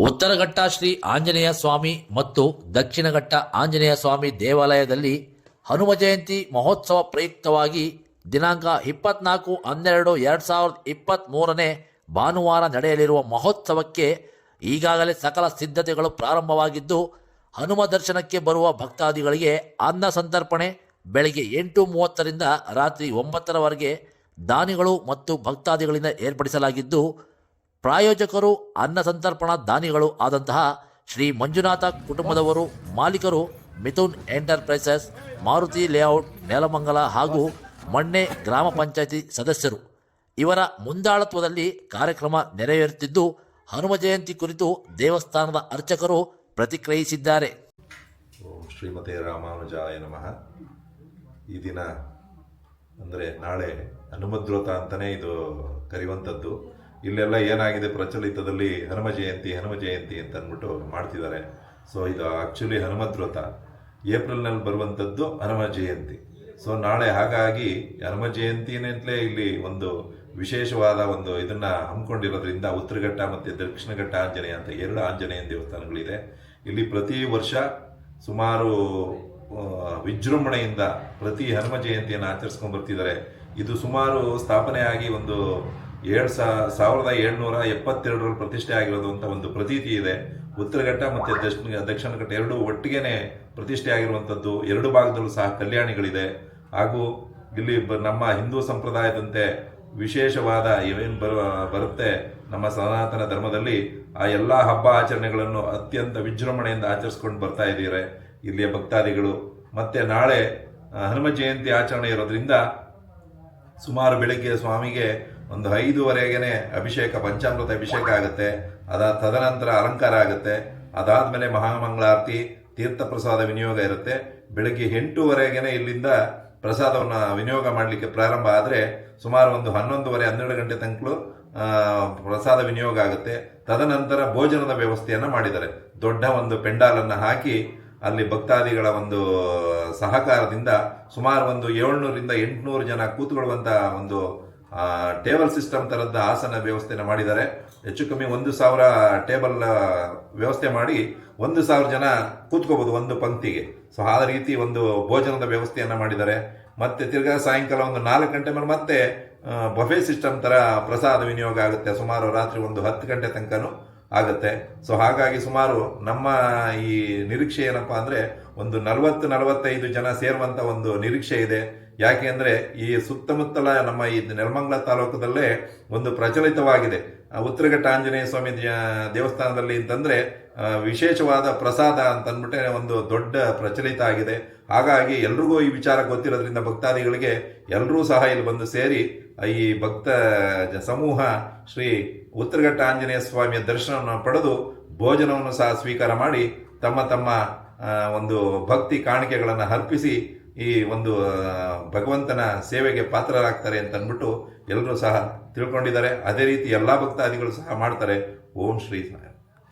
ಉತ್ತರಘಟ್ಟ ಶ್ರೀ ಆಂಜನೇಯ ಸ್ವಾಮಿ ಮತ್ತು ದಕ್ಷಿಣಘಟ್ಟ ಆಂಜನೇಯ ಸ್ವಾಮಿ ದೇವಾಲಯದಲ್ಲಿ ಹನುಮ ಜಯಂತಿ ಮಹೋತ್ಸವ ಪ್ರಯುಕ್ತವಾಗಿ ದಿನಾಂಕ ಇಪ್ಪತ್ನಾಲ್ಕು ಹನ್ನೆರಡು ಎರಡು ಸಾವಿರದ ಇಪ್ಪತ್ತ್ಮೂರನೇ ಭಾನುವಾರ ನಡೆಯಲಿರುವ ಮಹೋತ್ಸವಕ್ಕೆ ಈಗಾಗಲೇ ಸಕಲ ಸಿದ್ಧತೆಗಳು ಪ್ರಾರಂಭವಾಗಿದ್ದು, ಹನುಮ ದರ್ಶನಕ್ಕೆ ಬರುವ ಭಕ್ತಾದಿಗಳಿಗೆ ಅನ್ನ ಸಂತರ್ಪಣೆ ಬೆಳಗ್ಗೆ ಎಂಟು ಮೂವತ್ತರಿಂದ ರಾತ್ರಿ ಒಂಬತ್ತರವರೆಗೆ ದಾನಿಗಳು ಮತ್ತು ಭಕ್ತಾದಿಗಳಿಂದ ಏರ್ಪಡಿಸಲಾಗಿದ್ದು ಪ್ರಾಯೋಜಕರು, ಅನ್ನ ಸಂತರ್ಪಣಾ ದಾನಿಗಳು ಆದಂತಹ ಶ್ರೀ ಮಂಜುನಾಥ ಕುಟುಂಬದವರು, ಮಾಲೀಕರು, ಮಿಥುನ್ ಎಂಟರ್ಪ್ರೈಸಸ್, ಮಾರುತಿ ಲೇಔಟ್, ನೆಲಮಂಗಲ ಹಾಗೂ ಮಣ್ಣೆ ಗ್ರಾಮ ಪಂಚಾಯತಿ ಸದಸ್ಯರು. ಇವರ ಮುಂದಾಳತ್ವದಲ್ಲಿ ಕಾರ್ಯಕ್ರಮ ನೆರವೇರುತ್ತಿದ್ದು, ಹನುಮ ಜಯಂತಿ ಕುರಿತು ದೇವಸ್ಥಾನದ ಅರ್ಚಕರು ಪ್ರತಿಕ್ರಿಯಿಸಿದ್ದಾರೆ. ಶ್ರೀಮತಿ ರಾಮಾನುಜಾಯ ನಮಃ. ಈ ದಿನ ಅಂದರೆ ನಾಳೆ ಹನುಮದ್ರೋತ ಅಂತಲೇ ಇದು ಕರೆಯುವಂಥದ್ದು. ಇಲ್ಲೆಲ್ಲ ಏನಾಗಿದೆ ಪ್ರಚಲಿತದಲ್ಲಿ ಹನುಮ ಜಯಂತಿ ಹನುಮ ಜಯಂತಿ ಅಂತ ಅಂದ್ಬಿಟ್ಟು ಮಾಡ್ತಿದ್ದಾರೆ. ಸೊ ಇದು ಆ್ಯಕ್ಚುಲಿ ಹನುಮದ್ರೋತ ಏಪ್ರಿಲ್ನಲ್ಲಿ ಬರುವಂಥದ್ದು ಹನುಮ ಜಯಂತಿ. ಸೊ ನಾಳೆ ಹಾಗಾಗಿ ಹನುಮ ಜಯಂತಿನಂತಲೇ ಇಲ್ಲಿ ಒಂದು ವಿಶೇಷವಾದ ಒಂದು ಇದನ್ನ ಹಮ್ಮಿಕೊಂಡಿರೋದ್ರಿಂದ ಉತ್ತರಘಟ್ಟ ಮತ್ತು ದಕ್ಷಿಣಘಟ್ಟ ಆಂಜನೇಯ ಅಂತ ಎರಡು ಆಂಜನೇಯನ ದೇವಸ್ಥಾನಗಳಿದೆ. ಇಲ್ಲಿ ಪ್ರತಿ ವರ್ಷ ಸುಮಾರು ವಿಜೃಂಭಣೆಯಿಂದ ಪ್ರತಿ ಹನುಮ ಜಯಂತಿಯನ್ನು ಆಚರಿಸ್ಕೊಂಡು ಬರ್ತಿದ್ದಾರೆ. ಇದು ಸುಮಾರು ಸ್ಥಾಪನೆಯಾಗಿ ಒಂದು ಏಳು ಸಾವಿರದ ಏಳ್ನೂರ ಎಪ್ಪತ್ತೆರಡರಲ್ಲಿ ಪ್ರತಿಷ್ಠೆ ಆಗಿರೋದು ಅಂತ ಒಂದು ಪ್ರತೀತಿ ಇದೆ. ಉತ್ತರಘಟ್ಟ ಮತ್ತು ದಕ್ಷಿಣ ದಕ್ಷಿಣ ಘಟ್ಟ ಎರಡು ಒಟ್ಟಿಗೆನೆ ಪ್ರತಿಷ್ಠೆ ಆಗಿರುವಂಥದ್ದು ಎರಡು ಭಾಗದಲ್ಲೂ ಸಹ ಕಲ್ಯಾಣಿಗಳಿದೆ. ಹಾಗೂ ಇಲ್ಲಿ ನಮ್ಮ ಹಿಂದೂ ಸಂಪ್ರದಾಯದಂತೆ ವಿಶೇಷವಾದ ಏನೇನು ಬರು, ಬರುತ್ತೆ ನಮ್ಮ ಸನಾತನ ಧರ್ಮದಲ್ಲಿ ಆ ಎಲ್ಲ ಹಬ್ಬ ಆಚರಣೆಗಳನ್ನು ಅತ್ಯಂತ ವಿಜೃಂಭಣೆಯಿಂದ ಆಚರಿಸ್ಕೊಂಡು ಬರ್ತಾ ಇದ್ದೀರ ಇಲ್ಲಿಯ ಭಕ್ತಾದಿಗಳು. ಮತ್ತೆ ನಾಳೆ ಹನುಮ ಜಯಂತಿ ಆಚರಣೆ ಇರೋದ್ರಿಂದ ಸುಮಾರು ಬೆಳಗ್ಗೆ ಸ್ವಾಮಿಗೆ ಒಂದು ಐದುವರೆಗೆನೆ ಅಭಿಷೇಕ, ಪಂಚಾಮೃತ ಅಭಿಷೇಕ ಆಗುತ್ತೆ. ಅದ ತದನಂತರ ಅಲಂಕಾರ ಆಗುತ್ತೆ. ಅದಾದಮೇಲೆ ಮಹಾಮಂಗಳಾರತಿ ತೀರ್ಥ ಪ್ರಸಾದ ವಿನಿಯೋಗ ಇರುತ್ತೆ. ಬೆಳಗ್ಗೆ ಎಂಟೂವರೆಗೆನೆ ಇಲ್ಲಿಂದ ಪ್ರಸಾದವನ್ನು ವಿನಿಯೋಗ ಮಾಡಲಿಕ್ಕೆ ಪ್ರಾರಂಭ ಆದರೆ ಸುಮಾರು ಒಂದು ಹನ್ನೊಂದುವರೆ, ಹನ್ನೆರಡು ಗಂಟೆ ತನಕಲು ಪ್ರಸಾದ ವಿನಿಯೋಗ ಆಗುತ್ತೆ. ತದನಂತರ ಭೋಜನದ ವ್ಯವಸ್ಥೆಯನ್ನು ಮಾಡಿದ್ದಾರೆ. ದೊಡ್ಡ ಒಂದು ಪೆಂಡಾಲನ್ನು ಹಾಕಿ ಅಲ್ಲಿ ಭಕ್ತಾದಿಗಳ ಒಂದು ಸಹಕಾರದಿಂದ ಸುಮಾರು ಒಂದು ಏಳ್ನೂರಿಂದ ಎಂಟುನೂರು ಜನ ಕೂತ್ಕೊಳ್ಳುವಂತ ಒಂದು ಟೇಬಲ್ ಸಿಸ್ಟಮ್ ಥರದ ಆಸನ ವ್ಯವಸ್ಥೆನ ಮಾಡಿದ್ದಾರೆ. ಹೆಚ್ಚು ಕಮ್ಮಿ ಒಂದು ಸಾವಿರ ಟೇಬಲ್ ವ್ಯವಸ್ಥೆ ಮಾಡಿ ಒಂದು ಸಾವಿರ ಜನ ಕೂತ್ಕೋಬಹುದು ಒಂದು ಪಂಕ್ತಿಗೆ. ಸೊ ಆ ರೀತಿ ಒಂದು ಭೋಜನದ ವ್ಯವಸ್ಥೆಯನ್ನ ಮಾಡಿದ್ದಾರೆ. ಮತ್ತೆ ತಿರ್ಗಾ ಸಾಯಂಕಾಲ ಒಂದು ನಾಲ್ಕು ಗಂಟೆ ಮೇಲೆ ಮತ್ತೆ ಬಫೆ ಸಿಸ್ಟಮ್ ತರ ಪ್ರಸಾದ ವಿನಿಯೋಗ ಆಗುತ್ತೆ. ಸುಮಾರು ರಾತ್ರಿ ಒಂದು ಹತ್ತು ಗಂಟೆ ತನಕನೂ. ಆಗುತ್ತೆ. ಸೊ ಹಾಗಾಗಿ ಸುಮಾರು ನಮ್ಮ ಈ ನಿರೀಕ್ಷೆ ಏನಪ್ಪಾ ಅಂದ್ರೆ ಒಂದು ನಲವತ್ತು, ನಲವತ್ತೈದು ಜನ ಸೇರುವಂತ ಒಂದು ನಿರೀಕ್ಷೆ ಇದೆ. ಯಾಕೆ ಅಂದರೆ ಈ ಸುತ್ತಮುತ್ತಲ ನಮ್ಮ ಈ ನೆಲಮಂಗಲ ತಾಲೂಕದಲ್ಲೇ ಒಂದು ಪ್ರಚಲಿತವಾಗಿದೆ. ಉತ್ತರಘಟ್ಟ ಆಂಜನೇಯ ಸ್ವಾಮಿ ದೇವಸ್ಥಾನದಲ್ಲಿ ಅಂತಂದ್ರೆ ವಿಶೇಷವಾದ ಪ್ರಸಾದ ಅಂತ ಅಂದ್ಬಿಟ್ಟೆ ಒಂದು ದೊಡ್ಡ ಪ್ರಚಲಿತ ಆಗಿದೆ. ಹಾಗಾಗಿ ಎಲ್ರಿಗೂ ಈ ವಿಚಾರ ಗೊತ್ತಿರೋದ್ರಿಂದ ಭಕ್ತಾದಿಗಳಿಗೆ ಎಲ್ಲರೂ ಸಹ ಇಲ್ಲಿ ಬಂದು ಸೇರಿ ಈ ಭಕ್ತ ಸಮೂಹ ಶ್ರೀ ಉತ್ತರಘಟ್ಟ ಆಂಜನೇಯ ಸ್ವಾಮಿಯ ದರ್ಶನವನ್ನು ಪಡೆದು ಭೋಜನವನ್ನು ಸಹ ಸ್ವೀಕಾರ ಮಾಡಿ ತಮ್ಮ ತಮ್ಮ ಒಂದು ಭಕ್ತಿ ಕಾಣಿಕೆಗಳನ್ನು ಅರ್ಪಿಸಿ ಈ ಒಂದು ಭಗವಂತನ ಸೇವೆಗೆ ಪಾತ್ರರಾಗ್ತಾರೆ ಅಂತ ಅಂದ್ಬಿಟ್ಟು ಎಲ್ಲರೂ ಸಹ ತಿಳ್ಕೊಂಡಿದ್ದಾರೆ. ಅದೇ ರೀತಿ ಎಲ್ಲ ಭಕ್ತಾದಿಗಳು ಸಹ ಮಾಡ್ತಾರೆ. ಓಂ ಶ್ರೀ